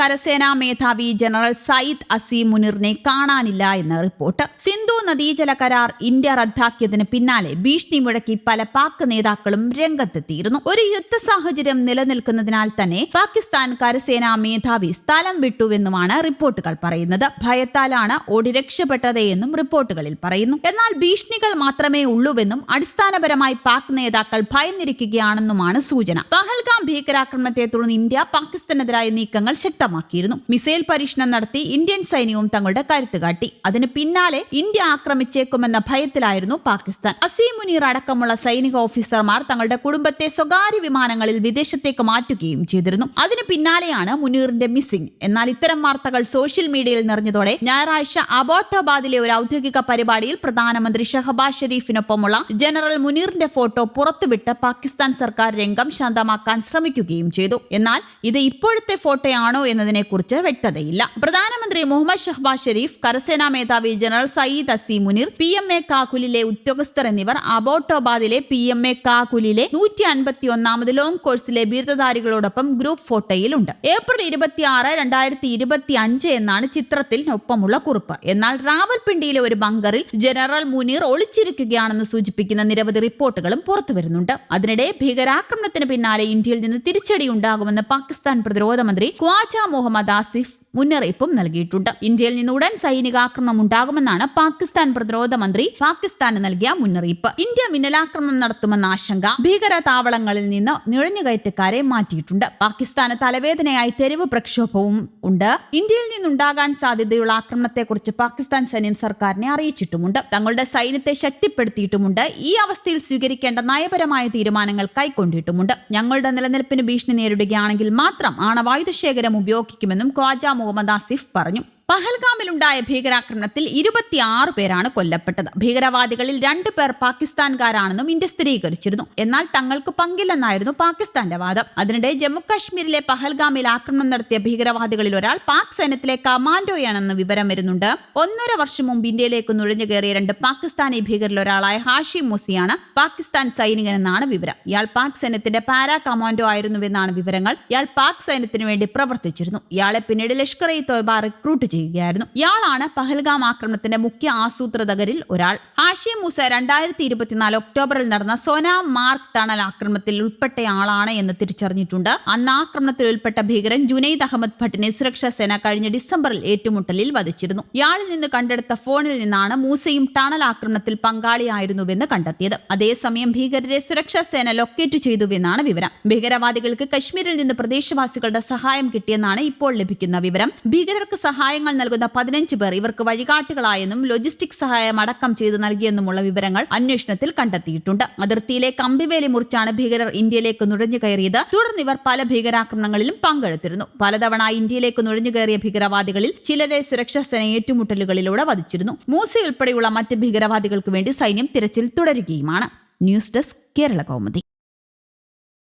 കരസേനാ മേധാവി ജനറൽ സയ്യിദ് അസീം മുനിറിനെ കാണാനില്ല എന്ന റിപ്പോർട്ട്. സിന്ധു നദീജല കരാർ ഇന്ത്യ റദ്ദാക്കിയതിന് പിന്നാലെ ഭീഷണി മുഴക്കി പല പാക് നേതാക്കളും രംഗത്തെത്തിയിരുന്നു. ഒരു യുദ്ധ സാഹചര്യം നിലനിൽക്കുന്നതിനാൽ തന്നെ പാകിസ്ഥാൻ കരസേനാ മേധാവി സ്ഥലം വിട്ടുവെന്നുമാണ് റിപ്പോർട്ടുകൾ പറയുന്നത്. ഭയത്താലാണ് ഓടി രക്ഷപ്പെട്ടതെന്നും റിപ്പോർട്ടുകളിൽ പറയുന്നു. എന്നാൽ ഭീഷണികൾ മാത്രമേ ഉള്ളൂവെന്നും അടിസ്ഥാനപരമായി പാക് നേതാക്കൾ ഭയന്നിരിക്കുകയാണെന്നുമാണ് സൂചന. പഹൽഗാം ഭീകരാക്രമണത്തെ തുടർന്ന് ഇന്ത്യ പാകിസ്ഥാനെതിരായ നീക്കങ്ങൾ ശക്തമാക്കിയിരുന്നു മിസൈൽ പരീക്ഷണം നടത്തി ഇന്ത്യൻ സൈന്യവും തങ്ങളുടെ കരുത്ത് കാട്ടി. അതിന് പിന്നാലെ ഇന്ത്യ ആക്രമിച്ചേക്കുമെന്ന ഭയത്തിലായിരുന്നു പാകിസ്ഥാൻ. അസീം മുനീർ അടക്കമുള്ള സൈനിക ഓഫീസർമാർ തങ്ങളുടെ കുടുംബത്തെ സ്വകാര്യ വിമാനങ്ങളിൽ വിദേശത്തേക്ക് മാറ്റുകയും ചെയ്തിരുന്നു. അതിന് പിന്നാലെയാണ് മുനീറിന്റെ മിസ്സിംഗ്. എന്നാൽ ഇത്തരം വാർത്തകൾ സോഷ്യൽ മീഡിയയിൽ നിറഞ്ഞതോടെ ഞായറാഴ്ച അബോട്ടാബാദിലെ ഒരു ഔദ്യോഗിക പരിപാടിയിൽ പ്രധാനമന്ത്രി ഷഹബാസ് ഷെരീഫിനൊപ്പമുള്ള ജനറൽ മുനീറിന്റെ ഫോട്ടോ പുറത്തുവിട്ട് പാകിസ്ഥാൻ സർക്കാർ രംഗം ശാന്തമാക്കാൻ ശ്രമിക്കുകയും ചെയ്തു. എന്നാൽ ഇത് ഇപ്പോഴത്തെ ഫോട്ടോയാണോ എന്നതിനെക്കുറിച്ച് വ്യക്തതയില്ല. പ്രധാനമന്ത്രി മുഹമ്മദ് ഷഹ്ബാസ് ഷെരീഫ് കരസേനാ മേധാവി general Syed Asim Munir P M A കാകുലിലെ ഉദ്യോഗസ്ഥർ എന്നിവർ അബോട്ടോബാദിലെ പി എം എ കാകുലിലെ നൂറ്റി അൻപത്തി ഒന്നാമത് ലോങ് കോഴ്സിലെ ബിരുദധാരികളോടൊപ്പം ഗ്രൂപ്പ് ഫോട്ടോയിലുണ്ട്. ഏപ്രിൽ ഇരുപത്തിയാറ് രണ്ടായിരത്തി ഇരുപത്തി അഞ്ച് എന്നാണ് ചിത്രത്തിൽ ഒപ്പമുള്ള കുറിപ്പ്. എന്നാൽ റാവൽപിണ്ടിയിലെ ഒരു ബങ്കറിൽ ജനറൽ മുനീർ ഒളിച്ചിരിക്കുകയാണെന്ന് സൂചിപ്പിക്കുന്ന നിരവധി റിപ്പോർട്ടുകളും പുറത്തുവരുന്നുണ്ട്. അതിനിടെ ഭീകരാക്രമണത്തിന് പിന്നാലെ ഇന്ത്യയിൽ നിന്ന് തിരിച്ചടി ഉണ്ടാകുമെന്ന് പാകിസ്ഥാൻ പ്രതിരോധ മന്ത്രി ഖ്വാജ മുഹമ്മദ് ആസിഫ് മുന്നറിയിപ്പും നൽകിയിട്ടുണ്ട്. ഇന്ത്യയിൽ നിന്ന് ഉടൻ സൈനികാക്രമണം ഉണ്ടാകുമെന്നാണ് പാകിസ്ഥാൻ പ്രതിരോധ മന്ത്രി പാകിസ്ഥാന് നൽകിയ മുന്നറിയിപ്പ്. ഇന്ത്യ മിന്നലാക്രമണം നടത്തുമെന്ന ആശങ്ക ഭീകര താവളങ്ങളിൽ നിന്ന് നുഴഞ്ഞുകയറ്റക്കാരെ മാറ്റിയിട്ടുണ്ട്. പാകിസ്ഥാന് തലവേദനയായി തെരുവ് പ്രക്ഷോഭവും ഉണ്ട്. ഇന്ത്യയിൽ നിന്നുണ്ടാകാൻ സാധ്യതയുള്ള ആക്രമണത്തെക്കുറിച്ച് പാകിസ്ഥാൻ സൈന്യം സർക്കാരിനെ അറിയിച്ചിട്ടുമുണ്ട്. തങ്ങളുടെ സൈന്യത്തെ ശക്തിപ്പെടുത്തിയിട്ടുമുണ്ട്. ഈ അവസ്ഥയിൽ സ്വീകരിക്കേണ്ട നയപരമായ തീരുമാനങ്ങൾ കൈക്കൊണ്ടിട്ടുമുണ്ട്. ഞങ്ങളുടെ നിലനിൽപ്പിന് ഭീഷണി നേരിടുകയാണെങ്കിൽ മാത്രം ആണവായുധ ശേഖരം ഉപയോഗിക്കുമെന്നും ഖ്വാജ മുഹമ്മദ് ആസിഫ് പറഞ്ഞു പഹൽഗാമിലുണ്ടായ ഭീകരാക്രമണത്തിൽ ഇരുപത്തിയാറ് പേരാണ് കൊല്ലപ്പെട്ടത്. ഭീകരവാദികളിൽ രണ്ടു പേർ പാകിസ്ഥാൻകാരാണെന്നും ഇന്ത്യ സ്ഥിരീകരിച്ചിരുന്നു. എന്നാൽ തങ്ങൾക്ക് പങ്കില്ലെന്നായിരുന്നു പാകിസ്ഥാന്റെ വാദം. അതിനിടെ ജമ്മുകാശ്മീരിലെ പഹൽഗാമിൽ ആക്രമണം നടത്തിയ ഭീകരവാദികളിൽ ഒരാൾ പാക് സൈന്യത്തിലെ കമാൻഡോയാണെന്ന് വിവരം വരുന്നുണ്ട് ഒന്നര വർഷം മുമ്പ് ഇന്ത്യയിലേക്ക് നുഴഞ്ഞു കയറിയ രണ്ട് പാകിസ്ഥാനി ഭീകരിൽ ഒരാളായ ഹാഷിം മുസിയാണ് പാകിസ്ഥാൻ സൈനികനെന്നാണ് വിവരം. ഇയാൾ പാക് സൈന്യത്തിന്റെ പാരാ കമാൻഡോ ആയിരുന്നുവെന്നാണ് വിവരങ്ങൾ. ഇയാൾ പാക് സൈന്യത്തിനു വേണ്ടി പ്രവർത്തിച്ചിരുന്നു. ഇയാളെ പിന്നീട് ലഷ്കർ ഇ തോയ്ബ റിക്രൂട്ട് ചെയ്യുകയായിരുന്നു. ഇയാളാണ് പഹൽഗാം ആക്രമണത്തിന്റെ മുഖ്യ ആസൂത്രകരിൽ ഒരാൾ. ഹാഷിം മൂസ രണ്ടായിരത്തി ഇരുപത്തിനാല് ഒക്ടോബറിൽ നടന്ന സോന മാർക്ക് ടണൽ ആക്രമണത്തിൽ ഉൾപ്പെട്ടയാളാണ് എന്ന് തിരിച്ചറിഞ്ഞിട്ടുണ്ട്. അന്ന് ആക്രമണത്തിൽ ഉൾപ്പെട്ട ഭീകരൻ ജുനൈദ് അഹമ്മദ് ഭട്ടിനെ സുരക്ഷാ സേന കഴിഞ്ഞ ഡിസംബറിൽ ഏറ്റുമുട്ടലിൽ വധിച്ചിരുന്നു. ഇയാളിൽ നിന്ന് കണ്ടെടുത്ത ഫോണിൽ നിന്നാണ് മൂസയും ടണൽ ആക്രമണത്തിൽ പങ്കാളിയായിരുന്നുവെന്ന് കണ്ടെത്തിയത്. അതേസമയം ഭീകരരെ സുരക്ഷാ സേന ലൊക്കേറ്റ് ചെയ്തുവെന്നാണ് വിവരം. ഭീകരവാദികൾക്ക് കശ്മീരിൽ നിന്ന് പ്രദേശവാസികളുടെ സഹായം കിട്ടിയെന്നാണ് ഇപ്പോൾ ലഭിക്കുന്ന വിവരം. ഭീകരർക്ക് സഹായങ്ങൾ നൽകുന്ന പതിനഞ്ച് പേർ ഇവർക്ക് വഴികാട്ടുകളായെന്നും ലോജിസ്റ്റിക് സഹായം അടക്കം ചെയ്തു നൽകിയെന്നുമുള്ള വിവരങ്ങൾ അന്വേഷണത്തിൽ കണ്ടെത്തിയിട്ടുണ്ട്. അതിർത്തിയിലെ കമ്പിവേലി മുറിച്ചാണ് ഭീകരർ ഇന്ത്യയിലേക്ക് നുഴഞ്ഞു കയറിയത്. തുടർന്ന് ഇവർ പല ഭീകരാക്രമണങ്ങളിലും പങ്കെടുത്തിരുന്നു. പലതവണ ഇന്ത്യയിലേക്ക് നുഴഞ്ഞു കയറിയ ഭീകരവാദികളിൽ ചിലരെ സുരക്ഷാ സേന ഏറ്റുമുട്ടലുകളിലൂടെ വധിച്ചിരുന്നു. മൂസി ഉൾപ്പെടെയുള്ള മറ്റ് ഭീകരവാദികൾക്ക് വേണ്ടി സൈന്യം തിരച്ചിൽ തുടരുകയുമാണ്. News desk Kerala Kaumudi.